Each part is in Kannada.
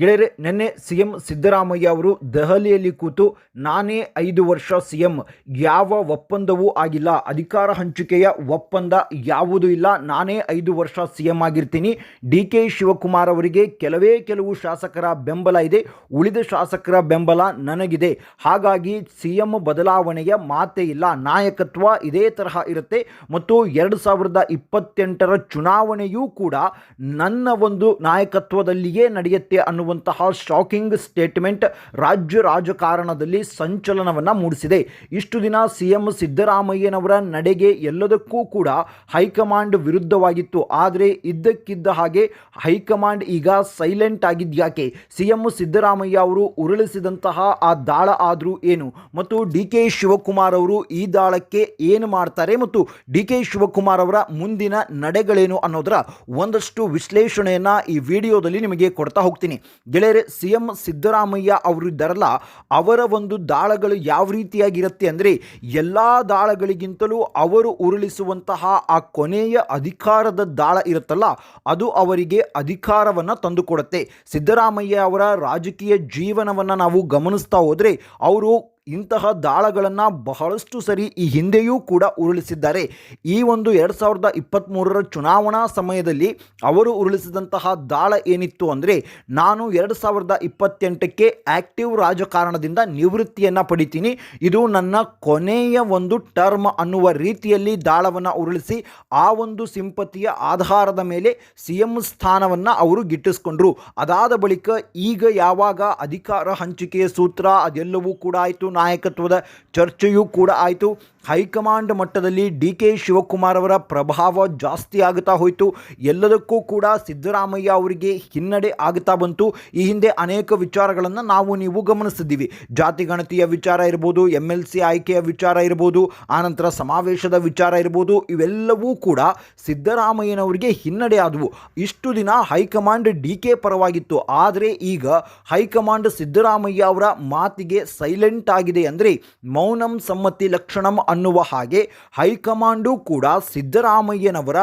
ಗೆಳೆಯರೆ, ನಿನ್ನೆ ಸಿ ಎಂ ಸಿದ್ದರಾಮಯ್ಯ ಅವರು ದೆಹಲಿಯಲ್ಲಿ ಕೂತು, ನಾನೇ ಐದು ವರ್ಷ ಸಿ ಎಂ ಯಾವ ಒಪ್ಪಂದವೂ ಆಗಿಲ್ಲ, ಅಧಿಕಾರ ಹಂಚಿಕೆಯ ಒಪ್ಪಂದ ಯಾವುದೂ ಇಲ್ಲ, ನಾನೇ ಐದು ವರ್ಷ ಸಿ ಎಂ ಆಗಿರ್ತೀನಿ. ಡಿ ಕೆ ಶಿವಕುಮಾರ್ ಅವರಿಗೆ ಕೆಲವೇ ಕೆಲವು ಶಾಸಕರ ಬೆಂಬಲ ಇದೆ, ಉಳಿದ ಶಾಸಕರ ಬೆಂಬಲ ನನಗಿದೆ. ಹಾಗಾಗಿ ಸಿ ಎಂ ಬದಲಾವಣೆಯ ಮಾತೇ ಇಲ್ಲ, ನಾಯಕತ್ವ ಇದೇ ತರಹ ಇರುತ್ತೆ. ಮತ್ತು ಎರಡು ಸಾವಿರದ ಇಪ್ಪತ್ತೆಂಟರ ಚುನಾವಣೆಯೂ ಕೂಡ ನನ್ನ ಒಂದು ನಾಯಕತ್ವದಲ್ಲಿಯೇ ನಡೆಯುತ್ತೆ ಅನ್ನುವಂತಹ ಶಾಕಿಂಗ್ ಸ್ಟೇಟ್ಮೆಂಟ್ ರಾಜ್ಯ ರಾಜಕಾರಣದಲ್ಲಿ ಸಂಚಲನವನ್ನು ಮೂಡಿಸಿದೆ. ಇಷ್ಟು ದಿನ ಸಿ ಎಂ ಸಿದ್ದರಾಮಯ್ಯನವರ ನಡೆಗೆ ಎಲ್ಲದಕ್ಕೂ ಕೂಡ ಹೈಕಮಾಂಡ್ ವಿರುದ್ಧವಾಗಿತ್ತು. ಆದರೆ ಇದ್ದಕ್ಕಿದ್ದ ಹಾಗೆ ಹೈಕಮಾಂಡ್ ಈಗ ಸೈಲೆಂಟ್ ಆಗಿದ್ಯಾಕೆ? ಸಿ ಎಂ ಸಿದ್ದರಾಮಯ್ಯ ಅವರು ಉರುಳಿಸಿದಂತಹ ಆ ದಾಳ ಆದರೂ ಏನು? ಮತ್ತು ಡಿ ಕೆ ಶಿವಕುಮಾರ್ ಅವರು ಈ ದಾಳಕ್ಕೆ ಏನು ಮಾಡ್ತಾರೆ? ಮತ್ತು ಡಿ ಕೆ ಶಿವಕುಮಾರ್ ಅವರ ಮುಂದಿನ ನಡೆಗಳೇನು ಅನ್ನೋದರ ಒಂದಷ್ಟು ವಿಶ್ಲೇಷಣೆಯನ್ನು ಈ ವಿಡಿಯೋದಲ್ಲಿ ನಿಮಗೆ ಕೊಡ್ತಾ ಹೋಗ್ತೀನಿ. ಗೆಳೆಯರೆ ಸಿ ಎಂ ಸಿದ್ದರಾಮಯ್ಯ ಅವರು ಇದ್ದಾರಲ್ಲ, ಅವರ ಒಂದು ದಾಳಗಳು ಯಾವ ರೀತಿಯಾಗಿರುತ್ತೆ ಅಂದರೆ, ಎಲ್ಲ ದಾಳಗಳಿಗಿಂತಲೂ ಅವರು ಉರುಳಿಸುವಂತಹ ಆ ಕೊನೆಯ ಅಧಿಕಾರದ ದಾಳ ಇರುತ್ತಲ್ಲ, ಅದು ಅವರಿಗೆ ಅಧಿಕಾರವನ್ನು ತಂದುಕೊಡುತ್ತೆ. ಸಿದ್ದರಾಮಯ್ಯ ಅವರ ರಾಜಕೀಯ ಜೀವನವನ್ನು ನಾವು ಗಮನಿಸ್ತಾ ಹೋದರೆ, ಅವರು ಇಂತಹ ದಾಳಗಳನ್ನು ಬಹಳಷ್ಟು ಸರಿ ಈ ಹಿಂದೆಯೂ ಕೂಡ ಉರುಳಿಸಿದ್ದಾರೆ. ಈ ಒಂದು ಎರಡು ಸಾವಿರದ ಇಪ್ಪತ್ತ್ಮೂರರ ಚುನಾವಣಾ ಸಮಯದಲ್ಲಿ ಅವರು ಉರುಳಿಸಿದಂತಹ ದಾಳ ಏನಿತ್ತು ಅಂದರೆ, ನಾನು ಎರಡು ಸಾವಿರದ ಇಪ್ಪತ್ತೆಂಟಕ್ಕೆ ಆ್ಯಕ್ಟಿವ್ ರಾಜಕಾರಣದಿಂದ ನಿವೃತ್ತಿಯನ್ನು ಪಡಿತೀನಿ. ಇದು ನನ್ನ ಕೊನೆಯ ಒಂದು ಟರ್ಮ್ ಅನ್ನುವ ರೀತಿಯಲ್ಲಿ ದಾಳವನ್ನು ಉರುಳಿಸಿ, ಆ ಒಂದು ಸಿಂಪತಿಯ ಆಧಾರದ ಮೇಲೆ ಸಿ ಎಂ ಸ್ಥಾನವನ್ನು ಅವರು ಗಿಟ್ಟಿಸ್ಕೊಂಡ್ರು. ಅದಾದ ಬಳಿಕ ಈಗ ಯಾವಾಗ ಅಧಿಕಾರ ಹಂಚಿಕೆಯ ಸೂತ್ರ ಅದೆಲ್ಲವೂ ಕೂಡ ಆಯಿತು. ನಾಯಕತ್ವದ ಚರ್ಚೆಯೂ ಕೂಡ ಆಯಿತು. ಹೈಕಮಾಂಡ್ ಮಟ್ಟದಲ್ಲಿ ಡಿ ಕೆ ಶಿವಕುಮಾರ್ ಅವರ ಪ್ರಭಾವ ಜಾಸ್ತಿ ಆಗುತ್ತಾ ಹೋಯಿತು. ಎಲ್ಲದಕ್ಕೂ ಕೂಡ ಸಿದ್ದರಾಮಯ್ಯ ಅವರಿಗೆ ಹಿನ್ನಡೆ ಆಗುತ್ತಾ ಬಂತು. ಈ ಹಿಂದೆ ಅನೇಕ ವಿಚಾರಗಳನ್ನು ನಾವು ನೀವು ಗಮನಿಸಿದ್ದೀವಿ. ಜಾತಿ ಗಣತಿಯ ವಿಚಾರ ಇರ್ಬೋದು ಎಂ ಎಲ್ ಸಿ ಆಯ್ಕೆಯ ವಿಚಾರ ಇರ್ಬೋದು, ಆನಂತರ ಸಮಾವೇಶದ ವಿಚಾರ ಇರ್ಬೋದು, ಇವೆಲ್ಲವೂ ಕೂಡ ಸಿದ್ದರಾಮಯ್ಯನವರಿಗೆ ಹಿನ್ನಡೆ ಆದವು. ಇಷ್ಟು ದಿನ ಹೈಕಮಾಂಡ್ ಡಿ ಕೆ ಪರವಾಗಿತ್ತು. ಆದರೆ ಈಗ ಹೈಕಮಾಂಡ್ ಸಿದ್ದರಾಮಯ್ಯ ಅವರ ಮಾತಿಗೆ ಸೈಲೆಂಟ್ ಆಗಿದೆ ಅಂದರೆ ಮೌನಂ ಸಮ್ಮತಿ ಲಕ್ಷಣಂ ಅನ್ನುವ ಹಾಗೆ ಹೈಕಮಾಂಡು ಕೂಡ ಸಿದ್ದರಾಮಯ್ಯನವರ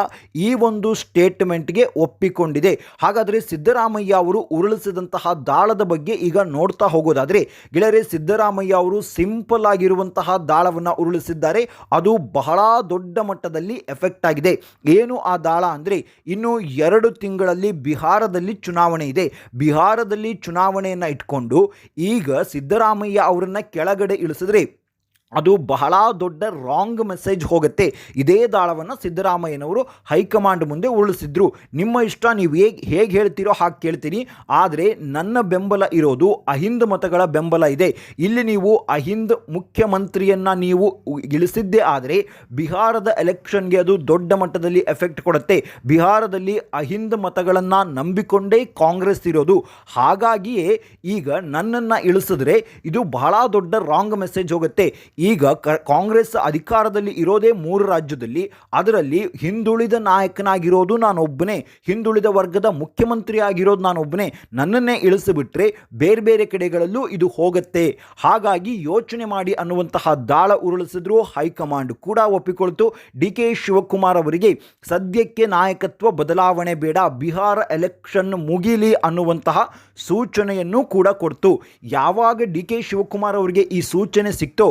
ಈ ಒಂದು ಸ್ಟೇಟ್ಮೆಂಟ್ಗೆ ಒಪ್ಪಿಕೊಂಡಿದೆ. ಹಾಗಾದರೆ ಸಿದ್ದರಾಮಯ್ಯ ಅವರು ಉರುಳಿಸಿದಂತಹ ದಾಳದ ಬಗ್ಗೆ ಈಗ ನೋಡ್ತಾ ಹೋಗೋದಾದರೆ ಗೆಳೆಯರೆ, ಸಿದ್ದರಾಮಯ್ಯ ಅವರು ಸಿಂಪಲ್ ಆಗಿರುವಂತಹ ದಾಳವನ್ನು ಉರುಳಿಸಿದ್ದಾರೆ. ಅದು ಬಹಳ ದೊಡ್ಡ ಮಟ್ಟದಲ್ಲಿ ಎಫೆಕ್ಟ್ ಆಗಿದೆ. ಏನು ಆ ದಾಳ ಅಂದರೆ ಇನ್ನು ಎರಡು ತಿಂಗಳಲ್ಲಿ ಬಿಹಾರದಲ್ಲಿ ಚುನಾವಣೆ ಇದೆ. ಬಿಹಾರದಲ್ಲಿ ಚುನಾವಣೆಯನ್ನು ಇಟ್ಕೊಂಡು ಈಗ ಸಿದ್ದರಾಮಯ್ಯ ಅವರನ್ನು ಕೆಳಗಡೆ ಇಳಿಸಿದ್ರೆ ಅದು ಬಹಳ ದೊಡ್ಡ ರಾಂಗ್ ಮೆಸೇಜ್ ಹೋಗುತ್ತೆ. ಇದೇ ದಾಳವನ್ನು ಸಿದ್ದರಾಮಯ್ಯನವರು ಹೈಕಮಾಂಡ್ ಮುಂದೆ ಉರುಳಿಸಿದ್ರು. ನಿಮ್ಮ ಇಷ್ಟ, ನೀವು ಹೇಗೆ ಹೇಗೆ ಹೇಳ್ತೀರೋ ಹಾಗೆ ಕೇಳ್ತೀನಿ. ಆದರೆ ನನ್ನ ಬೆಂಬಲ ಇರೋದು ಅಹಿಂದ್ ಮತಗಳ ಬೆಂಬಲ ಇದೆ. ಇಲ್ಲಿ ನೀವು ಅಹಿಂದ್ ಮುಖ್ಯಮಂತ್ರಿಯನ್ನು ನೀವು ಇಳಿಸಿದ್ದೇ ಆದರೆ ಬಿಹಾರದ ಎಲೆಕ್ಷನ್ಗೆ ಅದು ದೊಡ್ಡ ಮಟ್ಟದಲ್ಲಿ ಎಫೆಕ್ಟ್ ಕೊಡುತ್ತೆ. ಬಿಹಾರದಲ್ಲಿ ಅಹಿಂದ್ ಮತಗಳನ್ನು ನಂಬಿಕೊಂಡೇ ಕಾಂಗ್ರೆಸ್ ಇರೋದು. ಹಾಗಾಗಿಯೇ ಈಗ ನನ್ನನ್ನು ಇಳಿಸಿದ್ರೆ ಇದು ಬಹಳ ದೊಡ್ಡ ರಾಂಗ್ ಮೆಸೇಜ್ ಹೋಗುತ್ತೆ. ಈಗ ಕಾಂಗ್ರೆಸ್ ಅಧಿಕಾರದಲ್ಲಿ ಇರೋದೇ ಮೂರು ರಾಜ್ಯದಲ್ಲಿ, ಅದರಲ್ಲಿ ಹಿಂದುಳಿದ ನಾಯಕನಾಗಿರೋದು ನಾನೊಬ್ಬನೇ, ಹಿಂದುಳಿದ ವರ್ಗದ ಮುಖ್ಯಮಂತ್ರಿ ಆಗಿರೋದು ನಾನೊಬ್ಬನೇ, ನನ್ನನ್ನೇ ಇಳಿಸಿಬಿಟ್ರೆ ಬೇರೆ ಬೇರೆ ಕಡೆಗಳಲ್ಲೂ ಇದು ಹೋಗುತ್ತೆ. ಹಾಗಾಗಿ ಯೋಚನೆ ಮಾಡಿ ಅನ್ನುವಂತಹ ದಾಳ ಉರುಳಿಸಿದ್ರು ಹೈಕಮಾಂಡ್ ಕೂಡ ಒಪ್ಪಿಕೊಳ್ತು. ಡಿ ಕೆ ಶಿವಕುಮಾರ್ ಅವರಿಗೆ ಸದ್ಯಕ್ಕೆ ನಾಯಕತ್ವ ಬದಲಾವಣೆ ಬೇಡ, ಬಿಹಾರ ಎಲೆಕ್ಷನ್ ಮುಗಿಲಿ ಅನ್ನುವಂತಹ ಸೂಚನೆಯನ್ನು ಕೂಡ ಕೊಡ್ತು. ಯಾವಾಗ ಡಿ ಕೆ ಶಿವಕುಮಾರ್ ಅವರಿಗೆ ಈ ಸೂಚನೆ ಸಿಕ್ತೋ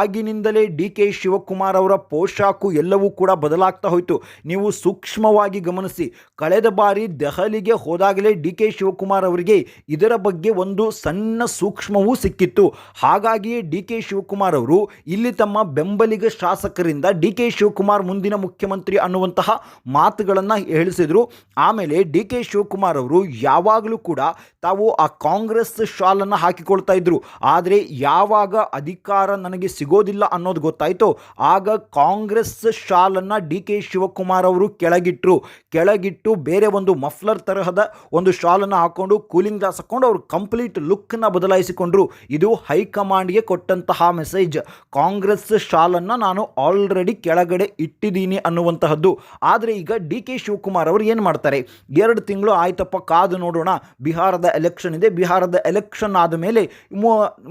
ಆಗಿನಿಂದಲೇ ಡಿ ಕೆ ಶಿವಕುಮಾರ್ ಅವರ ಪೋಷಾಕು ಎಲ್ಲವೂ ಕೂಡ ಬದಲಾಗ್ತಾ ಹೋಯಿತು. ನೀವು ಸೂಕ್ಷ್ಮವಾಗಿ ಗಮನಿಸಿ, ಕಳೆದ ಬಾರಿ ದೆಹಲಿಗೆ ಹೋದಾಗಲೇ ಡಿ ಕೆ ಶಿವಕುಮಾರ್ ಅವರಿಗೆ ಇದರ ಬಗ್ಗೆ ಒಂದು ಸಣ್ಣ ಸೂಕ್ಷ್ಮವೂ ಸಿಕ್ಕಿತ್ತು. ಹಾಗಾಗಿಯೇ ಡಿ ಕೆ ಶಿವಕುಮಾರ್ ಅವರು ಇಲ್ಲಿ ತಮ್ಮ ಬೆಂಬಲಿಗ ಶಾಸಕರಿಂದ ಡಿ ಕೆ ಶಿವಕುಮಾರ್ ಮುಂದಿನ ಮುಖ್ಯಮಂತ್ರಿ ಅನ್ನುವಂತಹ ಮಾತುಗಳನ್ನು ಹೇಳಿಸಿದರು. ಆಮೇಲೆ ಡಿ ಕೆ ಶಿವಕುಮಾರ್ ಅವರು ಯಾವಾಗಲೂ ಕೂಡ ತಾವು ಆ ಕಾಂಗ್ರೆಸ್ ಶಾಲನ್ನು ಹಾಕಿಕೊಳ್ತಾ ಇದ್ರು. ಆದರೆ ಯಾವಾಗ ಅಧಿಕಾರ ನನಗೆ ಸಿಗೋದಿಲ್ಲ ಅನ್ನೋದು ಗೊತ್ತಾಯಿತು. ಆಗ ಕಾಂಗ್ರೆಸ್ ಶಾಲನ್ನು ಡಿ ಕೆ ಶಿವಕುಮಾರ್ ಅವರು ಕೆಳಗಿಟ್ಟರು ಕೆಳಗಿಟ್ಟು ಬೇರೆ ಒಂದು ಮಫ್ಲರ್ ತರಹದ ಒಂದು ಶಾಲನ್ನು ಹಾಕ್ಕೊಂಡು ಕೂಲಿಂಗ್ ಗ್ಲಾಸ್ ಹಾಕ್ಕೊಂಡು ಅವರು ಕಂಪ್ಲೀಟ್ ಲುಕ್ನ ಬದಲಾಯಿಸಿಕೊಂಡ್ರು. ಇದು ಹೈಕಮಾಂಡ್ಗೆ ಕೊಟ್ಟಂತಹ ಮೆಸೇಜ್. ಕಾಂಗ್ರೆಸ್ ಶಾಲನ್ನು ನಾನು ಆಲ್ರೆಡಿ ಕೆಳಗಡೆ ಇಟ್ಟಿದ್ದೀನಿ ಅನ್ನುವಂತಹದ್ದು. ಆದರೆ ಈಗ ಡಿ ಕೆ ಶಿವಕುಮಾರ್ ಅವರು ಏನು ಮಾಡ್ತಾರೆ? ಎರಡು ತಿಂಗಳು ಆಯ್ತಪ್ಪ, ಕಾದು ನೋಡೋಣ. ಬಿಹಾರದ ಎಲೆಕ್ಷನ್ ಇದೆ. ಬಿಹಾರದ ಎಲೆಕ್ಷನ್ ಆದ ಮೇಲೆ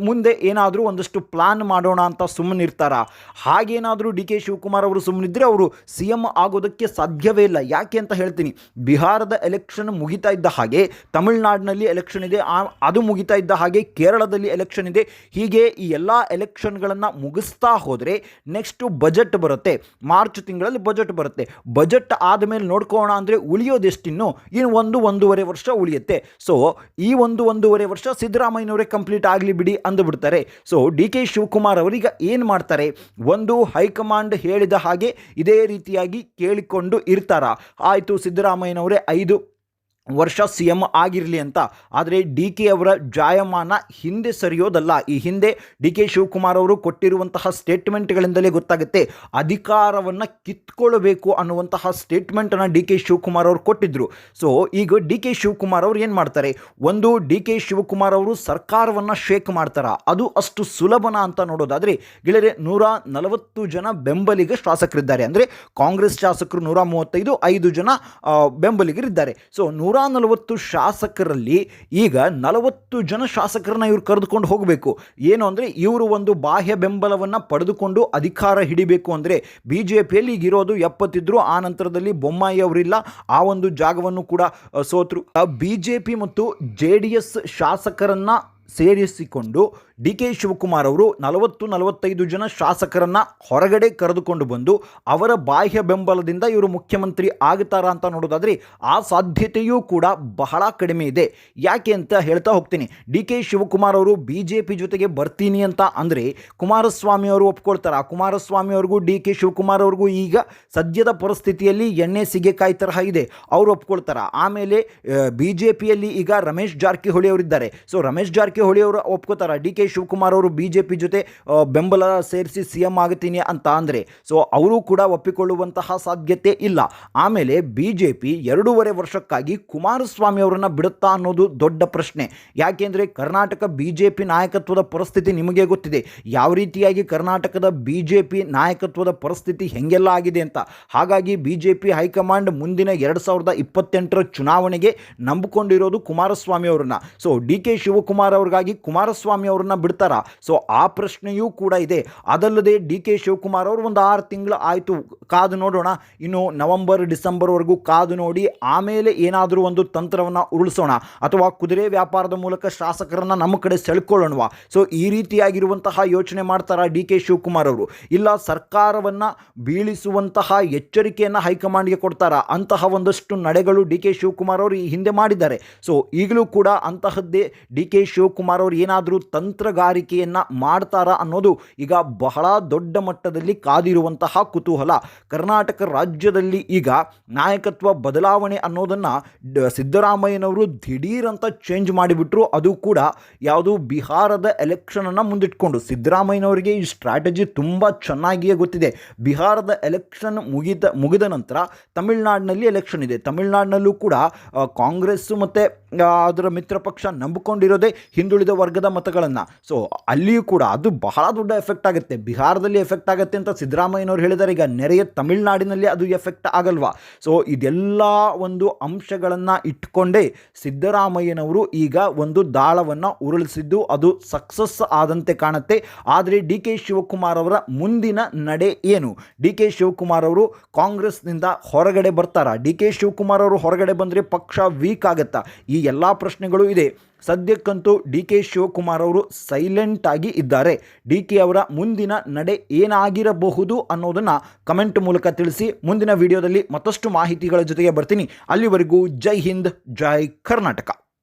ಮುಂದೆ ಏನಾದರೂ ಒಂದಷ್ಟು ಪ್ಲಾನ್ ಮಾಡೋಣ ಅಂತ ಸುಮ್ಮನಿರ್ತಾರ? ಹಾಗೇನಾದರೂ ಡಿ ಕೆ ಶಿವಕುಮಾರ್ ಅವರು ಸುಮ್ಮನಿದ್ರೆ ಅವರು ಸಿ ಎಂ ಆಗೋದಕ್ಕೆ ಸಾಧ್ಯವೇ ಇಲ್ಲ. ಯಾಕೆ ಅಂತ ಹೇಳ್ತೀನಿ. ಬಿಹಾರದ ಎಲೆಕ್ಷನ್ ಮುಗಿತಾ ಇದ್ದ ಹಾಗೆ, ತಮಿಳುನಾಡಿನಲ್ಲಿ ಎಲೆಕ್ಷನ್ ಇದೆ ಅದು ಮುಗಿತಾ ಇದ್ದ ಹಾಗೆ, ಕೇರಳದಲ್ಲಿ ಎಲೆಕ್ಷನ್ ಇದೆ. ಹೀಗೆ ಈ ಎಲ್ಲ ಎಲೆಕ್ಷನ್ಗಳನ್ನು ಮುಗಿಸ್ತಾ ಹೋದರೆ ನೆಕ್ಸ್ಟು ಬಜೆಟ್ ಬರುತ್ತೆ. ಮಾರ್ಚ್ ತಿಂಗಳಲ್ಲಿ ಬಜೆಟ್ ಬರುತ್ತೆ. ಬಜೆಟ್ ಆದಮೇಲೆ ನೋಡ್ಕೋಣ ಅಂದರೆ ಉಳಿಯೋದೆಷ್ಟಿನ್ನು? ಇನ್ನು ಒಂದು, ಒಂದೂವರೆ ವರ್ಷ ಉಳಿಯುತ್ತೆ. ಸೊ, ಈ ಒಂದು, ಒಂದೂವರೆ ವರ್ಷ ಸಿದ್ದರಾಮಯ್ಯನವರೇ ಕಂಪ್ಲೀಟ್ ಆಗಲಿ ಬಿಡಿ ಅಂದುಬಿಡ್ತಾರೆ. ಸೊ, ಡಿ ಕೆ ಶಿವಕುಮಾರ್ ಅವರೀಗ ಏನು ಮಾಡ್ತಾರೆ? ಒಂದು ಹೈಕಮಾಂಡ್ ಹೇಳಿದ ಹಾಗೆ ಇದೇ ರೀತಿಯಾಗಿ ಕೇಳಿಕೊಂಡು ಇರ್ತಾರ. ಆಯಿತು ಸಿದ್ದರಾಮಯ್ಯನವರೇ ಐದು ವರ್ಷ ಸಿ ಎಂ ಆಗಿರಲಿ ಅಂತ. ಆದರೆ ಡಿ ಕೆ ಅವರ ಜಾಯಮಾನ ಹಿಂದೆ ಸರಿಯೋದಲ್ಲ. ಈ ಹಿಂದೆ ಡಿ ಕೆ ಶಿವಕುಮಾರ್ ಅವರು ಕೊಟ್ಟಿರುವಂತಹ ಸ್ಟೇಟ್ಮೆಂಟ್ಗಳಿಂದಲೇ ಗೊತ್ತಾಗುತ್ತೆ. ಅಧಿಕಾರವನ್ನು ಕಿತ್ಕೊಳ್ಬೇಕು ಅನ್ನುವಂತಹ ಸ್ಟೇಟ್ಮೆಂಟನ್ನು ಡಿ ಕೆ ಶಿವಕುಮಾರ್ ಅವರು ಕೊಟ್ಟಿದ್ದರು ಸೊ, ಈಗ ಡಿ ಕೆ ಶಿವಕುಮಾರ್ ಅವರು ಏನು ಮಾಡ್ತಾರೆ? ಒಂದು ಡಿ ಕೆ ಶಿವಕುಮಾರ್ ಅವರು ಸರ್ಕಾರವನ್ನು ಶೇಕ್ ಮಾಡ್ತಾರ? ಅದು ಅಷ್ಟು ಸುಲಭನ ಅಂತ ನೋಡೋದಾದರೆ, ಗೆಳೆಯರೆ, ನೂರ ನಲವತ್ತು ಜನ ಬೆಂಬಲಿಗ ಶಾಸಕರಿದ್ದಾರೆ. ಅಂದರೆ ಕಾಂಗ್ರೆಸ್ ಶಾಸಕರು ನೂರ ಮೂವತ್ತೈದು, ಐದು ಜನ ಬೆಂಬಲಿಗರಿದ್ದಾರೆ. ಸೊ, ನೂರ ನಲವತ್ತು ಶಾಸಕರಲ್ಲಿ ಈಗ ನಲವತ್ತು ಜನ ಶಾಸಕರನ್ನ ಇವ್ರು ಕರೆದುಕೊಂಡು ಹೋಗಬೇಕು. ಏನು ಅಂದರೆ ಇವರು ಒಂದು ಬಾಹ್ಯ ಬೆಂಬಲವನ್ನು ಪಡೆದುಕೊಂಡು ಅಧಿಕಾರ ಹಿಡಿಬೇಕು ಅಂದರೆ ಬಿ ಜೆ ಪಿಯಲ್ಲಿ ಈಗಿರೋದು ಎಪ್ಪತ್ತಿದ್ರು, ಆ ನಂತರದಲ್ಲಿ ಬೊಮ್ಮಾಯಿ ಅವರಿಲ್ಲ, ಆ ಒಂದು ಜಾಗವನ್ನು ಕೂಡ ಸೋತ್ರು. ಬಿ ಜೆ ಪಿ ಮತ್ತು ಜೆ ಡಿ ಎಸ್ ಶಾಸಕರನ್ನ ಸೇರಿಸಿಕೊಂಡು ಡಿ ಕೆ ಶಿವಕುಮಾರ್ ಅವರು ನಲವತ್ತು ನಲವತ್ತೈದು ಜನ ಶಾಸಕರನ್ನು ಹೊರಗಡೆ ಕರೆದುಕೊಂಡು ಬಂದು ಅವರ ಬಾಹ್ಯ ಬೆಂಬಲದಿಂದ ಇವರು ಮುಖ್ಯಮಂತ್ರಿ ಆಗ್ತಾರಾ ಅಂತ ನೋಡೋದಾದರೆ ಆ ಸಾಧ್ಯತೆಯೂ ಕೂಡ ಬಹಳ ಕಡಿಮೆ ಇದೆ. ಯಾಕೆ ಅಂತ ಹೇಳ್ತಾ ಹೋಗ್ತೀನಿ. ಡಿ ಕೆ ಶಿವಕುಮಾರ್ ಅವರು ಬಿ ಜೆ ಪಿ ಜೊತೆಗೆ ಬರ್ತೀನಿ ಅಂತ ಅಂದರೆ ಕುಮಾರಸ್ವಾಮಿ ಅವರು ಒಪ್ಕೊಳ್ತಾರ? ಕುಮಾರಸ್ವಾಮಿ ಅವ್ರಿಗೂ ಡಿ ಕೆ ಶಿವಕುಮಾರ್ ಅವ್ರಿಗೂ ಈಗ ಸದ್ಯದ ಪರಿಸ್ಥಿತಿಯಲ್ಲಿ ಎಣ್ಣೆ, ಸಿಗೆಕಾಯಿ ತರಹ ಇದೆ. ಅವರು ಒಪ್ಕೊಳ್ತಾರೆ? ಆಮೇಲೆ ಬಿ ಜೆ ಪಿಯಲ್ಲಿ ಈಗ ರಮೇಶ್ ಜಾರಕಿಹೊಳಿ ಅವರಿದ್ದಾರೆ. ಸೊ ರಮೇಶ್ ಜಾರಕಿಹೊಳಿ ಅವರು ಒಪ್ಕೋತಾರ. ಡಿ ಕೆ ಶಿವಕುಮಾರ್ ಅವರು ಬಿ ಜೆ ಪಿ ಜೊತೆ ಬೆಂಬಲ ಸೇರಿಸಿ ಸಿ ಎಂ ಆಗುತ್ತೀನಿ ಅಂತ ಅಂದರೆ, ಸೊ ಅವರು ಕೂಡ ಒಪ್ಪಿಕೊಳ್ಳುವಂತಹ ಸಾಧ್ಯತೆ ಇಲ್ಲ. ಆಮೇಲೆ ಬಿ ಜೆ ಪಿ ಎರಡೂವರೆ ವರ್ಷಕ್ಕಾಗಿ ಕುಮಾರಸ್ವಾಮಿ ಅವರನ್ನು ಬಿಡುತ್ತಾ ಅನ್ನೋದು ದೊಡ್ಡ ಪ್ರಶ್ನೆ. ಯಾಕೆಂದರೆ ಕರ್ನಾಟಕ ಬಿ ಜೆ ಪಿ ನಾಯಕತ್ವದ ಪರಿಸ್ಥಿತಿ ನಿಮಗೆ ಗೊತ್ತಿದೆ. ಯಾವ ರೀತಿಯಾಗಿ ಕರ್ನಾಟಕದ ಬಿ ಜೆ ಪಿ ನಾಯಕತ್ವದ ಪರಿಸ್ಥಿತಿ ಹೆಂಗೆಲ್ಲ ಆಗಿದೆ ಅಂತ. ಹಾಗಾಗಿ ಬಿ ಜೆ ಪಿ ಹೈಕಮಾಂಡ್ ಮುಂದಿನ ಎರಡು ಸಾವಿರದ ಇಪ್ಪತ್ತೆಂಟರ ಚುನಾವಣೆಗೆ ನಂಬಿಕೊಂಡಿರೋದು ಕುಮಾರಸ್ವಾಮಿ ಅವರನ್ನ. ಸೊ ಡಿ ಕೆ ಶಿವಕುಮಾರ್ ಅವ್ರಿಗಾಗಿ ಕುಮಾರಸ್ವಾಮಿ ಅವ್ರನ್ನ ಬಿಡ್ತಾರ? ಸೊ ಆ ಪ್ರಶ್ನೆಯೂ ಕೂಡ ಇದೆ. ಅದಲ್ಲದೆ ಡಿ ಕೆ ಶಿವಕುಮಾರ್ ಅವರು ಒಂದು ಆರು ತಿಂಗಳು ಆಯಿತು ಕಾದು ನೋಡೋಣ. ಇನ್ನು ನವೆಂಬರ್ ಡಿಸೆಂಬರ್ವರೆಗೂ ಕಾದು ನೋಡಿ ಆಮೇಲೆ ಏನಾದರೂ ಒಂದು ತಂತ್ರವನ್ನು ಉರುಳಿಸೋಣ. ಅಥವಾ ಕುದುರೆ ವ್ಯಾಪಾರದ ಮೂಲಕ ಶಾಸಕರನ್ನು ನಮ್ಮ ಕಡೆ ಸೆಳ್ಕೊಳ್ಳೋಣವಾ. ಸೊ ಈ ರೀತಿಯಾಗಿರುವಂತಹ ಯೋಚನೆ ಮಾಡ್ತಾರ ಡಿ ಕೆ ಶಿವಕುಮಾರ್ ಅವರು? ಇಲ್ಲ ಸರ್ಕಾರವನ್ನು ಬೀಳಿಸುವಂತಹ ಎಚ್ಚರಿಕೆಯನ್ನು ಹೈಕಮಾಂಡ್ಗೆ ಕೊಡ್ತಾರಾ? ಅಂತಹ ಒಂದಷ್ಟು ನಡೆಗಳು ಡಿ ಕೆ ಶಿವಕುಮಾರ್ ಅವರು ಈ ಹಿಂದೆ ಮಾಡಿದ್ದಾರೆ. ಸೊ ಈಗಲೂ ಕೂಡ ಅಂತಹದ್ದೇ ಡಿ ಕೆ ಶಿವಕುಮಾರ್ ಅವರು ಏನಾದರೂ ತಂತ್ರಗಾರಿಕೆಯನ್ನು ಮಾಡ್ತಾರಾ ಅನ್ನೋದು ಈಗ ಬಹಳ ದೊಡ್ಡ ಮಟ್ಟದಲ್ಲಿ ಕಾದಿರುವಂತಹ ಕುತೂಹಲ. ಕರ್ನಾಟಕ ರಾಜ್ಯದಲ್ಲಿ ಈಗ ನಾಯಕತ್ವ ಬದಲಾವಣೆ ಅನ್ನೋದನ್ನು ಸಿದ್ದರಾಮಯ್ಯನವರು ದಿಢೀರಂತ ಚೇಂಜ್ ಮಾಡಿಬಿಟ್ರು. ಅದು ಕೂಡ ಯಾವುದು ಬಿಹಾರದ ಎಲೆಕ್ಷನನ್ನು ಮುಂದಿಟ್ಕೊಂಡು. ಸಿದ್ದರಾಮಯ್ಯನವರಿಗೆ ಈ ಸ್ಟ್ರಾಟಜಿ ತುಂಬ ಚೆನ್ನಾಗಿಯೇ ಗೊತ್ತಿದೆ. ಬಿಹಾರದ ಎಲೆಕ್ಷನ್ ಮುಗಿದ ಮುಗಿದ ನಂತರ ತಮಿಳ್ನಾಡಿನಲ್ಲಿ ಎಲೆಕ್ಷನ್ ಇದೆ. ತಮಿಳುನಾಡಿನಲ್ಲೂ ಕೂಡ ಕಾಂಗ್ರೆಸ್ಸು ಮತ್ತು ಅದರ ಮಿತ್ರ ಪಕ್ಷ ನಂಬಿಕೊಂಡಿರೋದೇ ಹಿಂದುಳಿದ ವರ್ಗದ ಮತಗಳನ್ನು. ಸೊ ಅಲ್ಲಿಯೂ ಕೂಡ ಅದು ಬಹಳ ದೊಡ್ಡ ಎಫೆಕ್ಟ್ ಆಗುತ್ತೆ. ಬಿಹಾರದಲ್ಲಿ ಎಫೆಕ್ಟ್ ಆಗುತ್ತೆ ಅಂತ ಸಿದ್ದರಾಮಯ್ಯನವರು ಹೇಳಿದ್ದಾರೆ ಈಗ ನೆರೆಯ ತಮಿಳುನಾಡಿನಲ್ಲಿ ಅದು ಎಫೆಕ್ಟ್ ಆಗಲ್ವಾ? ಸೊ ಇದೆಲ್ಲ ಒಂದು ಅಂಶಗಳನ್ನು ಇಟ್ಕೊಂಡೇ ಸಿದ್ದರಾಮಯ್ಯನವರು ಈಗ ಒಂದು ದಾಳವನ್ನು ಉರುಳಿಸಿದ್ದು ಅದು ಸಕ್ಸಸ್ ಆದಂತೆ ಕಾಣುತ್ತೆ. ಆದರೆ ಡಿ ಕೆ ಶಿವಕುಮಾರ್ ಅವರ ಮುಂದಿನ ನಡೆ ಏನು? ಡಿ ಕೆ ಶಿವಕುಮಾರ್ ಅವರು ಕಾಂಗ್ರೆಸ್ನಿಂದ ಹೊರಗಡೆ ಬರ್ತಾರಾ? ಡಿ ಕೆ ಶಿವಕುಮಾರ್ ಅವರು ಹೊರಗಡೆ ಬಂದರೆ ಪಕ್ಷ ವೀಕ್ ಆಗುತ್ತಾ? ಈ ಎಲ್ಲ ಪ್ರಶ್ನೆಗಳು ಇದೆ. ಸದ್ಯಕ್ಕಂತೂ ಡಿ ಕೆ ಶಿವಕುಮಾರ್ ಅವರು ಸೈಲೆಂಟ್ ಆಗಿ ಇದ್ದಾರೆ. ಡಿ ಕೆ ಅವರ ಮುಂದಿನ ನಡೆ ಏನಾಗಿರಬಹುದು ಅನ್ನೋದನ್ನು ಕಮೆಂಟ್ ಮೂಲಕ ತಿಳಿಸಿ ಮುಂದಿನ ವಿಡಿಯೋದಲ್ಲಿ ಮತ್ತಷ್ಟು ಮಾಹಿತಿಗಳ ಜೊತೆಗೆ ಬರ್ತೀನಿ. ಅಲ್ಲಿವರೆಗೂ ಜೈ ಹಿಂದ್, ಜೈ ಕರ್ನಾಟಕ.